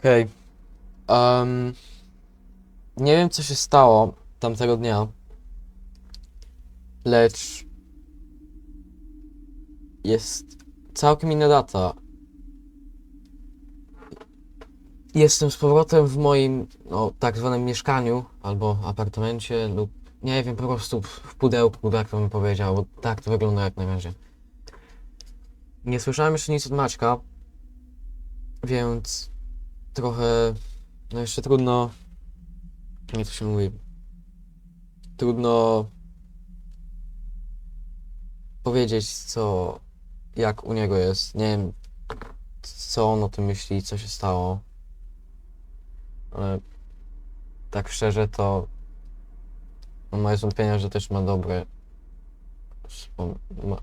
Okej. Em, nie wiem, co się stało tamtego dnia, lecz jest całkiem inna data. Jestem z powrotem w moim, no, tak zwanym mieszkaniu albo apartamencie lub nie wiem, po prostu w, w pudełku, tak to bym powiedział, bo tak to wygląda jak na razie. Nie słyszałem jeszcze nic od Maćka, więc trochę, no jeszcze trudno, nie to się mówi, trudno powiedzieć co, jak u niego jest, nie wiem co on o tym myśli, co się stało, ale tak szczerze to on ma zwątpienia, że też ma dobre,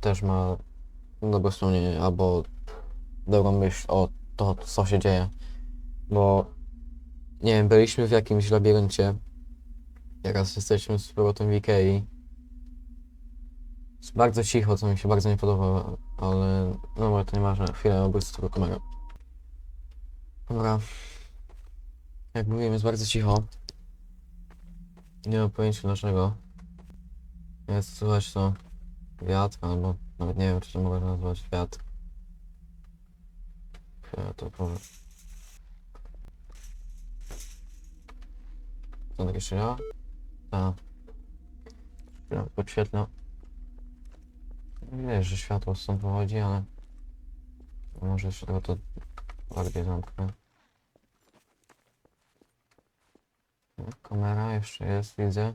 też ma dobre wspomnienie albo dobrą myśl o to, co się dzieje. Bo nie wiem, byliśmy w jakimś labiryncie. Teraz jesteśmy z powrotem w Ikei. Jest bardzo cicho, co mi się bardzo nie podoba, ale no może to nieważne. Chwilę obrócę tylko kamerę. Dobra. Jak mówiłem, jest bardzo cicho. Nie mam pojęcia dlaczego. Jest słychać to wiatr, albo nawet nie wiem, czy to mogę nazwać wiatr. Chwilę to powiem. Co tak jeszcze działa? Tak. Chwilę podświetlę. Widać, że światło stąd pochodzi, ale może jeszcze tylko to bardziej zamknę. Kamera jeszcze jest, widzę.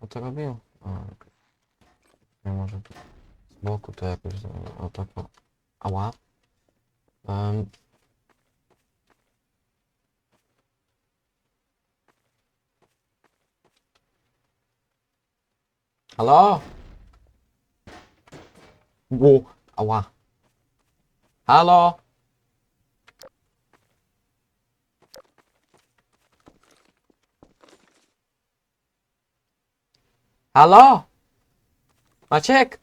On to robił? A, okej. Nie może z boku to jakoś, o tak, o. ała. Em. Halo? Ło, ała. Halo? Halo? Maciek?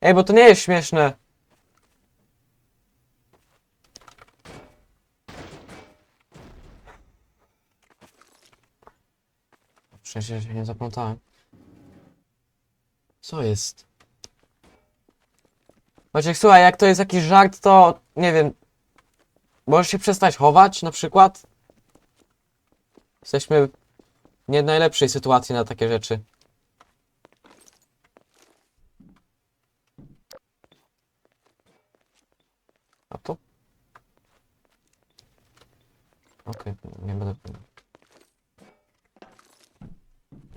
Ej, bo to nie jest śmieszne. Szczęście, że się nie zaplątałem. Co jest? Maciek, słuchaj, jak to jest jakiś żart, to nie wiem. Możesz się przestać chować na przykład? Jesteśmy w nie najlepszej sytuacji na takie rzeczy. A to? Okej, nie będę.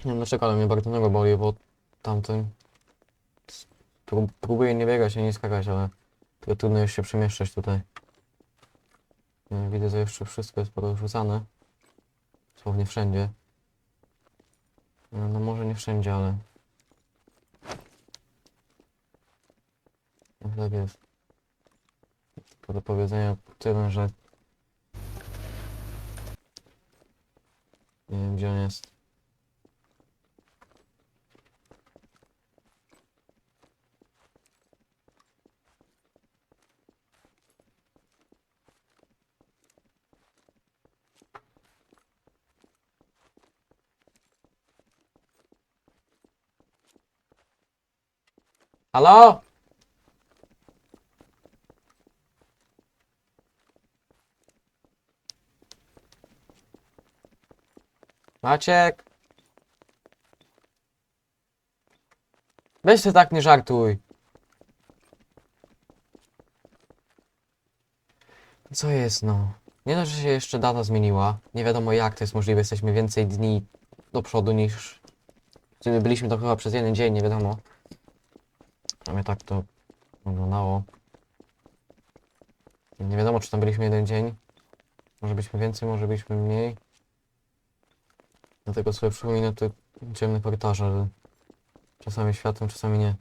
Nie wiem dlaczego, ale mnie bardzo boli, bo tamten. Prób, próbuję nie biegać, ani nie skakać, ale trudno już się przemieszczać tutaj. Nie, Widzę, że jeszcze wszystko jest porozrzucane. Dosłownie wszędzie. No, no może nie wszędzie, ale... No, tak jest. To do powiedzenia tyle, że... Nie wiem gdzie on jest. Halo? Maciek? Weź ty tak nie żartuj. Co jest no? Nie dość, że się jeszcze data zmieniła. Nie wiadomo jak to jest możliwe. Jesteśmy więcej dni do przodu niż... Gdy byliśmy to chyba przez jeden dzień, nie wiadomo. Mnie tak to wyglądało. Nie wiadomo, czy tam byliśmy jeden dzień. Może byliśmy więcej, może byliśmy mniej. Dlatego sobie przypominam te ciemne korytarze, czasami światłem, czasami nie.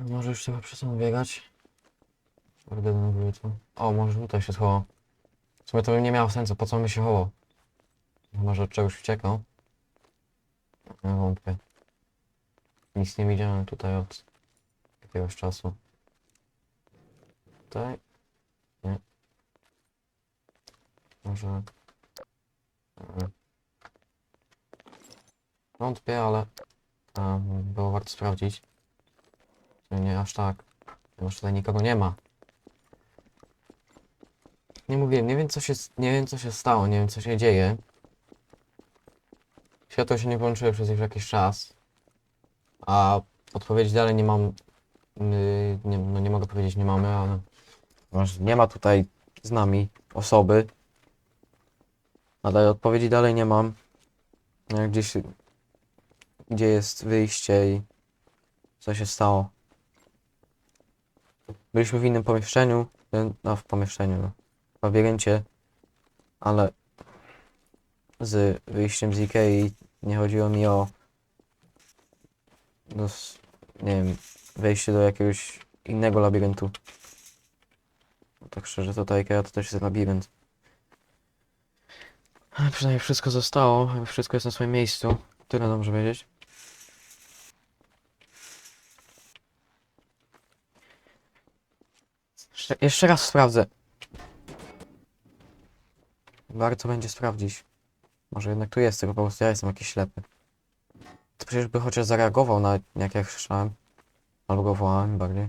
Może już trzeba przestaną biegać. Może. O, może tutaj się schował. W sumie to by nie miało sensu, po co by się chował? Może od czegoś uciekał? Ja wątpię. Nic nie widziałem tutaj od jakiegoś czasu. Tutaj? Nie. Może... Nie. Wątpię, ale um, było warto sprawdzić. Nie aż tak. Ponieważ tutaj nikogo nie ma. Nie mówiłem, nie wiem co się, nie wiem co się stało, nie wiem co się dzieje. Światło się nie włączyło przez już jakiś czas. A odpowiedzi dalej nie mam. Yy, nie, no nie mogę powiedzieć nie mamy, ale. ponieważ Nie ma tutaj z nami osoby. Ale odpowiedzi dalej nie mam. No, Gdzieś. Gdzie jest wyjście i co się stało. Byliśmy w innym pomieszczeniu. No, w pomieszczeniu, no. Labiryncie. Ale z wyjściem z Ikei nie chodziło mi o. No, nie wiem, wejście do jakiegoś innego labiryntu. Tak szczerze, to ta Ikea to też jest labirynt. Ale przynajmniej wszystko zostało, wszystko jest na swoim miejscu. Tyle dobrze wiedzieć. Jeszcze, jeszcze raz sprawdzę. Warto będzie sprawdzić. Może jednak tu jest, tylko po prostu ja jestem jakiś ślepy. To przecież by chociaż zareagował na jak ja krzyczałem. Albo go wołałem bardziej.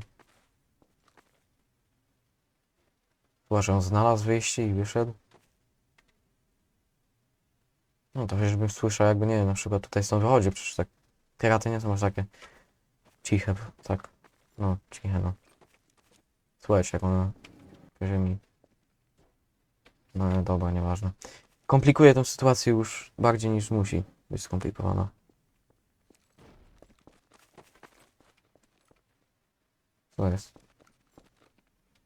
Chyba, że on znalazł wyjście i wyszedł. No to przecież bym słyszał jakby, nie wiem, na przykład tutaj stąd wychodzi, przecież tak piraty nie są aż takie ciche, tak, no, ciche, no. Słuchajcie, jak ona po ziemi. No dobra, nieważne. Komplikuje tę sytuację już bardziej niż musi być skomplikowana. Co jest?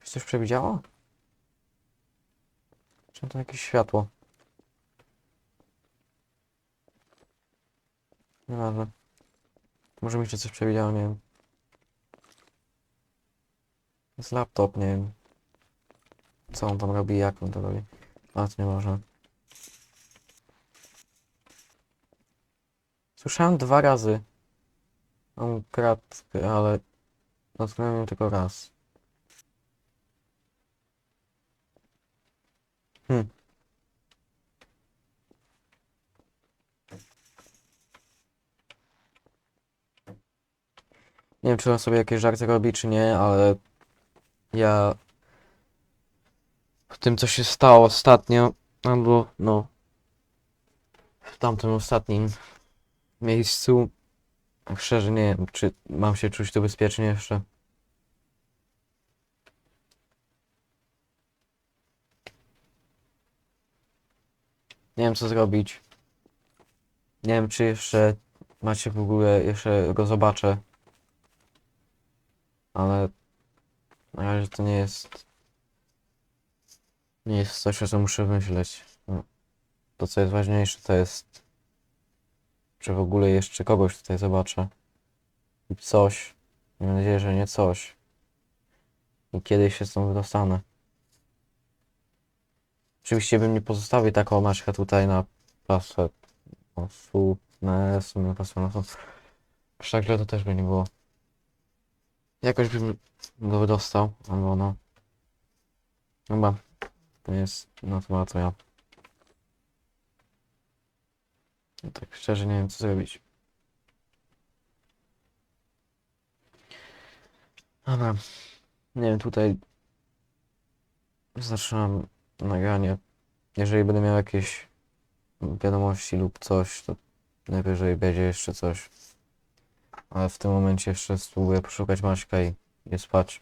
Czy coś przewidziało? Czy to jakieś światło? Nieważne. Może mi się coś przewidziało, nie wiem. Jest laptop, nie wiem. Co on tam robi, jak on to robi. A, to nie można. Słyszałem dwa razy. On kradł, ale dotknąłem ją tylko raz. Hmm. Nie wiem, czy on sobie jakieś żarty robi, czy nie, ale ja w tym, co się stało ostatnio, albo no w tamtym ostatnim miejscu, szczerze nie wiem, czy mam się czuć tu bezpiecznie jeszcze. Nie wiem, co zrobić. Nie wiem, czy jeszcze macie w ogóle, jeszcze go zobaczę. Ale na razie to nie jest. Nie jest coś, o co muszę myśleć. No. To, co jest ważniejsze, to jest. Czy w ogóle jeszcze kogoś tutaj zobaczę. I coś. Mam nadzieję, że nie coś. I kiedyś się stąd wydostanę. Oczywiście bym nie pozostawił taką maczkę tutaj na pasę nosu. Na sumie na pasę tak źle to też by nie było. Jakoś bym go wydostał, albo no. Chyba. To jest, to ma to ja. No tak szczerze nie wiem co zrobić. Dobra. Nie wiem, tutaj zaczynam nagranie. Jeżeli będę miał jakieś wiadomości lub coś, to najwyżej będzie jeszcze coś. Ale w tym momencie jeszcze spróbuję poszukać Maćka i nie spać.